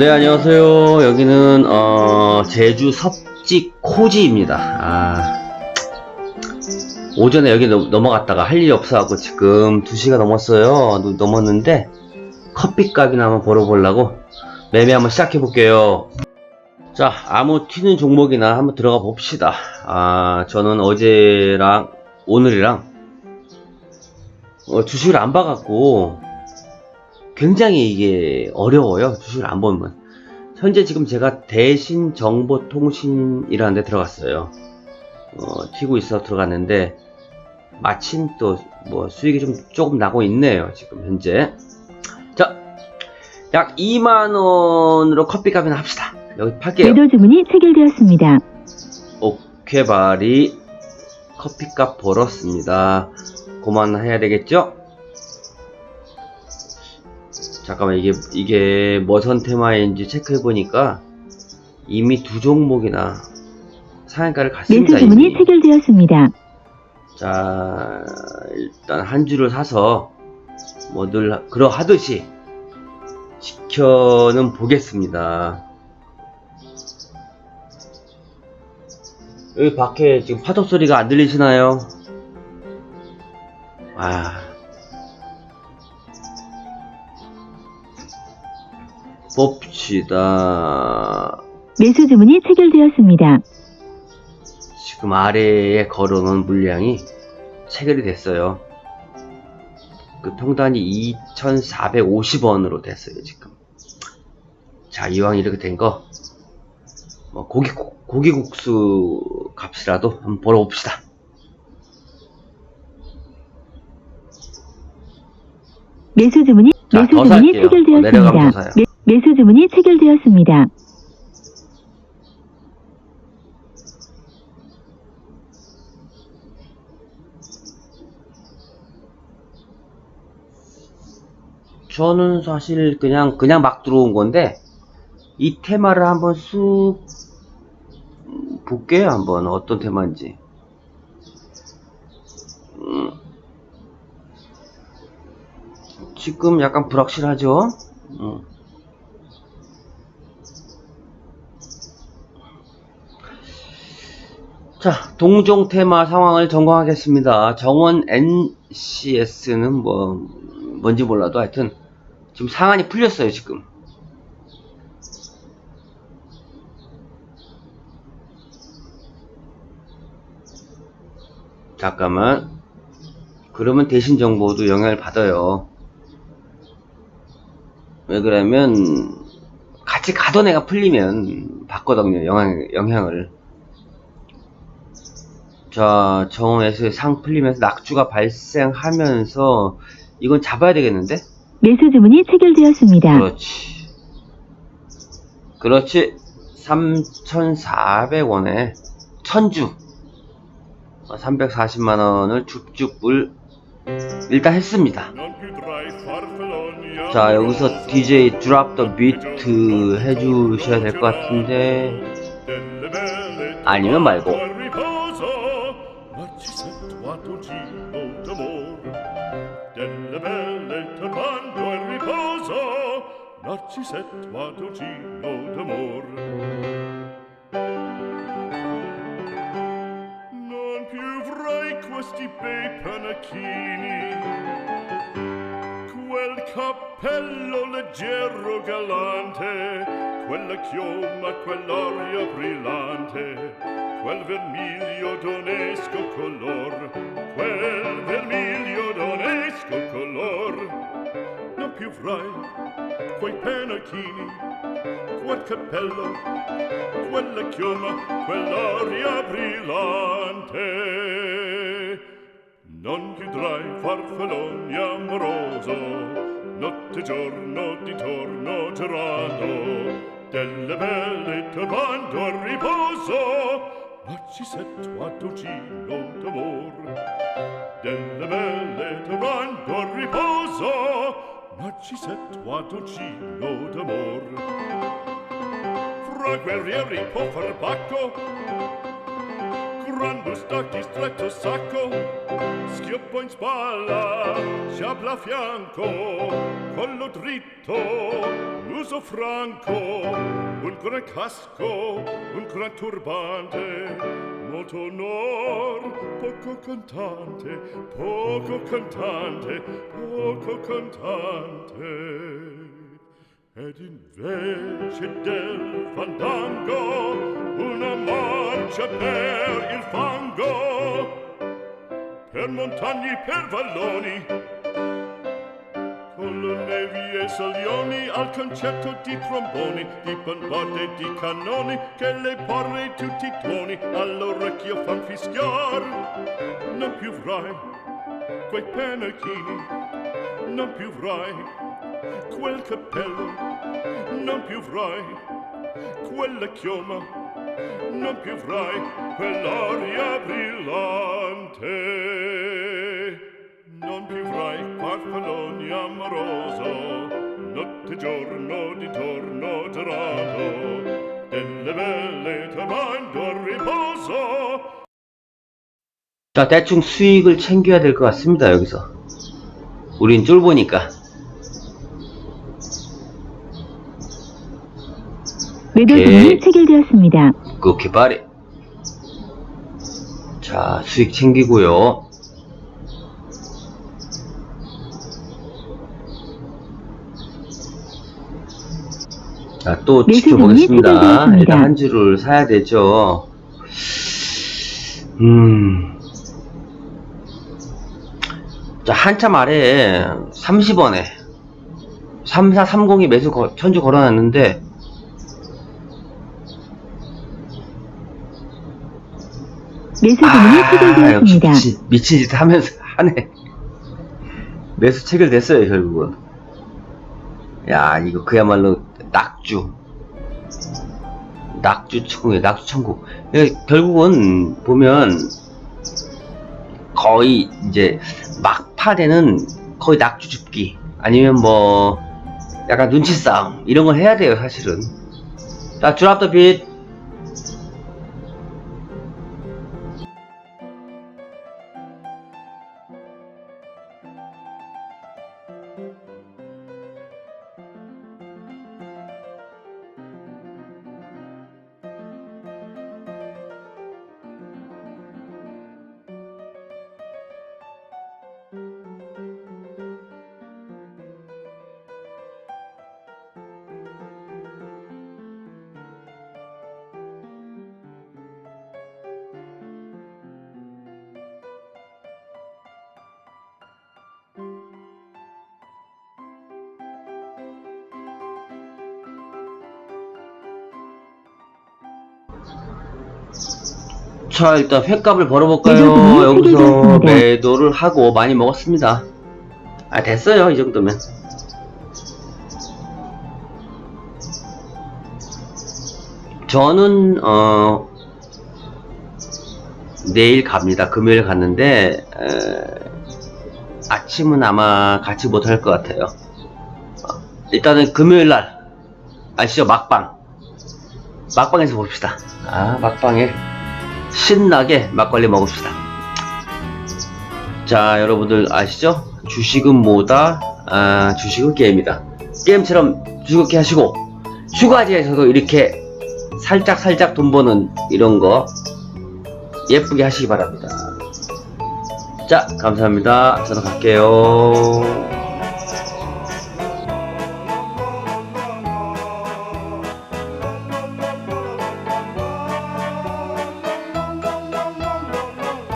네, 안녕하세요. 여기는, 어, 제주 섭지 코지입니다. 아, 오전에 여기 넘- 넘어갔다가 할 일이 없어갖고 지금 2시가 넘었어요. 노- 넘었는데, 커피값이나 한번 벌어보려고 매매 한번 시작해볼게요. 자, 아무 튀는 종목이나 한번 들어가 봅시다. 아, 저는 어제랑 오늘이랑, 어, 주식을 안 봐갖고, 굉장히 이게 어려워요. 주식을 안 보면. 현재 지금 제가 대신 정보통신이라는 데 들어갔어요. 어, 튀고 있어 들어갔는데, 마침 또 뭐 수익이 좀 조금 나고 있네요. 지금 현재. 자, 약 2만원으로 커피값이나 합시다. 여기 팔게요. 매도 주문이 체결되었습니다. 오케바리 커피값 벌었습니다. 그만 해야 되겠죠? 잠깐만 이게 이게 머선 테마인지 체크해 보니까 이미 두 종목이나 상한가를 매수 갔습니다. 주문이 이미. 체결되었습니다. 자 일단 한 주를 사서 뭐늘 그러하듯이 지켜는 보겠습니다. 여기 밖에 지금 파도 소리가 안 들리시나요? 아 봅시다. 매수 주문이 체결되었습니다. 지금 아래에 걸어놓은 물량이 체결이 됐어요. 그 통단이 2,450원으로 됐어요, 지금. 자, 이왕 이렇게 된 거, 뭐, 고기, 고기국수 값이라도 한번 벌어봅시다. 매수 주문이 자, 매수 더 주문이 살게요. 어, 내려가면서 체결되었습니다. 사요. 매, 매수 주문이 체결되었습니다. 저는 사실 그냥, 그냥 막 들어온 건데, 이 테마를 한번 쑥, 음, 볼게요, 한번. 어떤 테마인지. 음, 지금 약간 불확실하죠? 음. 자, 동종 테마 상황을 점검하겠습니다. 정원 NCS는 뭐, 뭔지 몰라도 하여튼, 지금 상한이 풀렸어요, 지금. 잠깐만. 그러면 대신 정보도 영향을 받아요. 왜 그러면, 같이 가던 애가 풀리면 받거든요, 영향, 영향을. 자, 정원에서 상 풀리면서 낙주가 발생하면서, 이건 잡아야 되겠는데? 매수 주문이 체결되었습니다. 그렇지. 그렇지. 3,400원에 천주. 340만 원을 줍줍을 일단 했습니다. 자, 여기서 DJ 드랍 더 비트 해주셔야 될 것 같은데. 아니면 말고. Narcisette va dolcino d'amor. Non più vrai questi bei panacchini. Quel cappello leggero galante Quella chioma, quell'aria brillante Quel vermiglio d'onesco color Quel vermiglio d'onesco color più avrai quei penachini quel cappello quella chioma quell'aria brillante. Non chiudrai farfalloni amoroso notte giorno di torno girando delle belle trovando al riposo ma ci setto a dolcino d'amor. Delle belle trovando al riposo ma ci set toi docino d'amor. Fra guerrieri po farbacco grande dacis stretto sacco schioppo in spalla sciabla a fianco collo dritto muso franco un gran casco un gran turbante molto onor poco cantante poco cantante poco cantante. Ed invece del fandango una marcia per il fango. Per montagne per valloni Nevi e Solioni al concerto di tromboni, di bombarde, di cannoni, che le porre tutti i tuoni all'orecchio fan fischiar. Non più vrai quei pennacchini, non più vrai quel cappello, non più vrai quella chioma, non più vrai quell'aria brillante. Non più avrai farfalloni amoroso, notte e giorno di torno girato, delle belle tornando a riposo. 자, 대충 수익을 챙겨야 될 것 같습니다, 여기서. 우린 쫄보니까. 주문이 체결되었습니다. 그 개발이. 자, 수익 챙기고요. 자, 또 매수 지켜보겠습니다. 체결되었습니다. 일단 한 주를 사야 되죠. 음. 자, 한참 아래에 30원에 3430이 매수 거- 천주 걸어놨는데 매수 주문이 아, 체결되었습니다. 역시 미친, 미친 짓 하면서 하네. 매수 체결됐어요, 결국은. 야, 이거 그야말로 낙주. 낙주 천국이에요, 낙주 천국. 이게 결국은 보면 거의 이제 막파되는 거의 낙주 줍기. 아니면 뭐 약간 눈치 싸움. 이런 걸 해야 돼요, 사실은. 자, 드랍 더 빛. 자, 일단 횟값을 벌어볼까요? 여기서. 매도를 하고 많이 먹었습니다. 아, 됐어요. 이 정도면. 저는, 어, 내일 갑니다. 금요일 갔는데, 에, 아침은 아마 같이 못할 것 같아요. 어, 일단은 금요일 날, 아시죠? 막방. 막방에서 봅시다. 아, 막방에. 신나게 막걸리 먹읍시다. 자, 여러분들 아시죠? 주식은 뭐다? 아, 주식은 게임이다. 게임처럼 즐겁게 하시고, 휴가지에서도 이렇게 살짝 살짝 돈 버는 이런 거 예쁘게 하시기 바랍니다. 자, 감사합니다. 저는 갈게요.